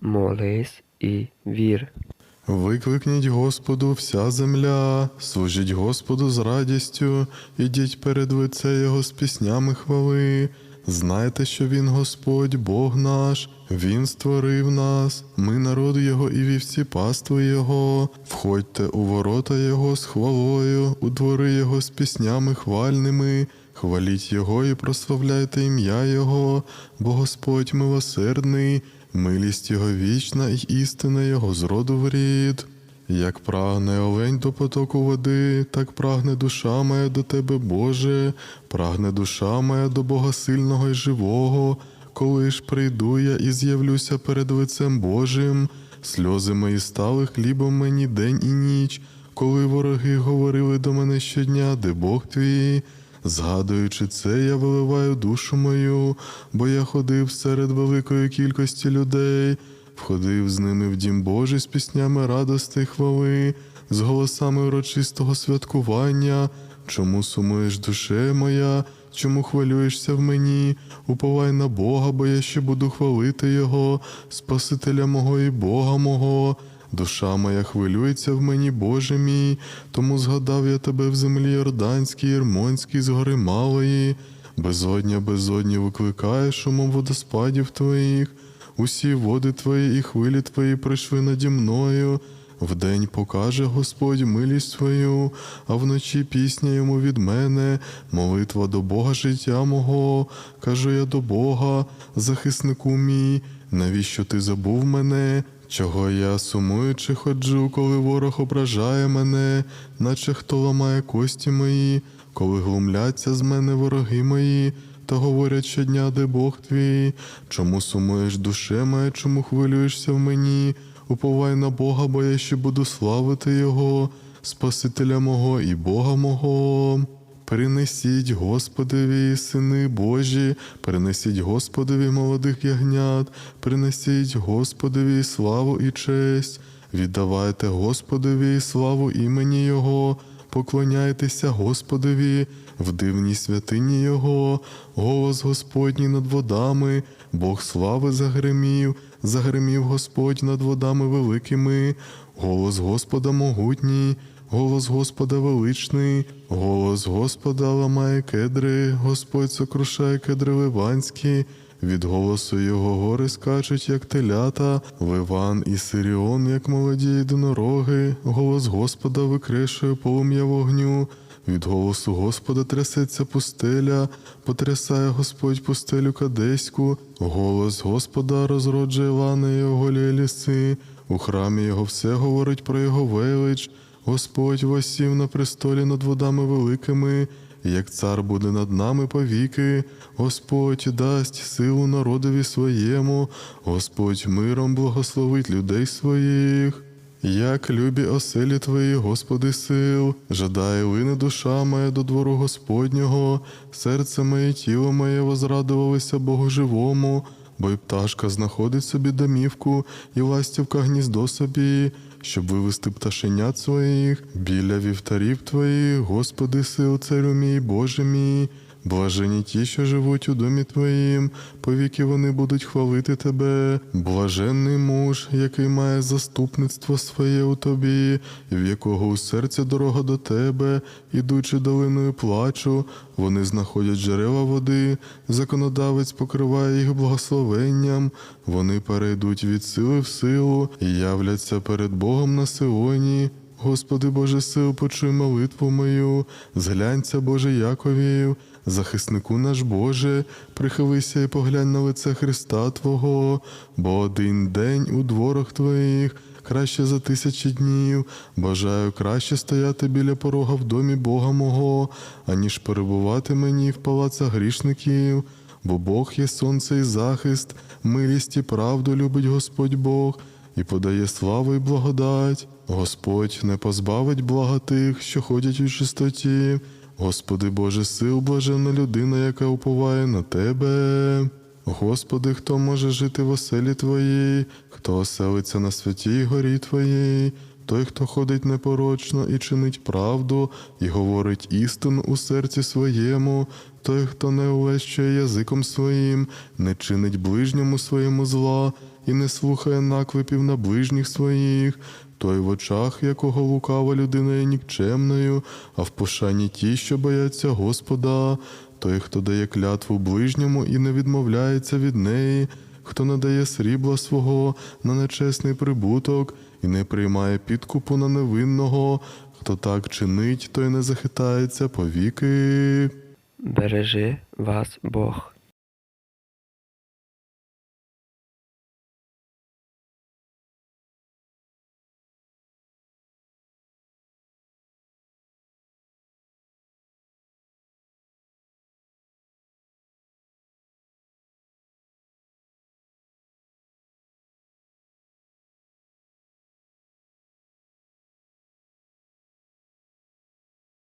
молись і вір. Викликніть Господу вся земля, служіть Господу з радістю, ідіть перед лице Його з піснями хвали. Знайте, що Він Господь, Бог наш, Він створив нас, ми народ Його і вівці пастви Його. Входьте у ворота Його з хвалою, у двори Його з піснями хвальними. Хваліть Його і прославляйте ім'я Його, бо Господь милосердний, милість Його вічна і істина Його з роду в рід. Як прагне олень до потоку води, так прагне душа моя до тебе, Боже, прагне душа моя до Бога сильного і живого, коли ж прийду я і з'явлюся перед лицем Божим, сльози мої стали хлібом мені день і ніч, коли вороги говорили до мене щодня, де Бог твій. Згадуючи це, я виливаю душу мою, бо я ходив серед великої кількості людей, входив з ними в дім Божий з піснями радости й хвали, з голосами урочистого святкування. Чому сумуєш душе моя, чому хвилюєшся в мені? Уповай на Бога, бо я ще буду хвалити Його, Спасителя мого і Бога мого. Душа моя хвилюється в мені, Боже мій, тому згадав я тебе в землі Йорданській, Єрмонській, з гори Малої. Безодня, безодні викликає шумом водоспадів твоїх, усі води твої і хвилі твої прийшли наді мною. Вдень покаже Господь милість твою, а вночі пісня йому від мене, молитва до Бога життя мого. Кажу я до Бога, захиснику мій, навіщо ти забув мене? Чого я сумуючи ходжу, коли ворог ображає мене, наче хто ламає кості мої, коли глумляться з мене вороги мої, та говорять щодня, де Бог твій, чому сумуєш душе моя, чому хвилюєшся в мені? Уповай на Бога, бо я ще буду славити Його, Спасителя мого і Бога мого. Принесіть Господеві, сини Божі, принесіть Господеві молодих ягнят, принесіть Господеві славу і честь, віддавайте Господеві славу імені Його, поклоняйтеся Господеві в дивній святині Його, голос Господній над водами, Бог слави загримів, загримів Господь над водами великими, голос Господа могутній. Голос Господа величний, голос Господа ламає кедри, Господь сокрушає кедри ливанські, від голосу його гори скачуть, як телята, Ливан і Сиріон, як молоді єдинороги, голос Господа викрешує полум'я вогню. Від голосу Господа трясеться пустеля, потрясає Господь пустелю кадеську, голос Господа розроджує лани і оголює ліси, у храмі його все говорить про його велич. Господь восів на престолі над водами великими, як цар буде над нами повіки, Господь дасть силу народові своєму, Господь миром благословить людей своїх. Як любі оселі твої, Господи сил, жадає лине душа моя до двору Господнього, серце моє, тіло моє возрадувалося Богу живому, бо й пташка знаходить собі домівку, і ластівка гніздо собі, щоб вивести пташенят своїх біля вівтарів твоїх, Господи сил, царю мій, Боже мій. Блажені ті, що живуть у домі Твоїм, повіки вони будуть хвалити Тебе. Блаженний муж, який має заступництво своє у тобі, в якого у серці дорога до тебе, ідучи долиною плачу, вони знаходять джерела води, законодавець покриває їх благословенням, вони перейдуть від сили в силу і являться перед Богом на Сионі. Господи Боже сил, почуй молитву мою, зглянься, Боже Яковів, захиснику наш Боже, прихилися і поглянь на лице Христа Твого, бо один день у дворах Твоїх. Краще за тисячі днів, бажаю краще стояти біля порога в домі Бога мого, аніж перебувати мені в палацах грішників, бо Бог є сонце і захист, милість і правду любить Господь Бог і подає славу і благодать. Господь не позбавить блага тих, що ходять у чистоті. Господи Боже сил, блаженна людина, яка уповає на Тебе. Господи, хто може жити в оселі Твоїй, хто оселиться на святій горі Твоїй, той, хто ходить непорочно і чинить правду, і говорить істину у серці своєму, той, хто не улещує язиком своїм, не чинить ближньому своєму зла, і не слухає наклепів на ближніх своїх, той в очах, якого лукава людина є нікчемною, а в пошані ті, що бояться Господа, той, хто дає клятву ближньому і не відмовляється від неї, хто надає срібла свого на нечесний прибуток і не приймає підкупу на невинного, хто так чинить, той не захитається повіки. Бережи вас Бог.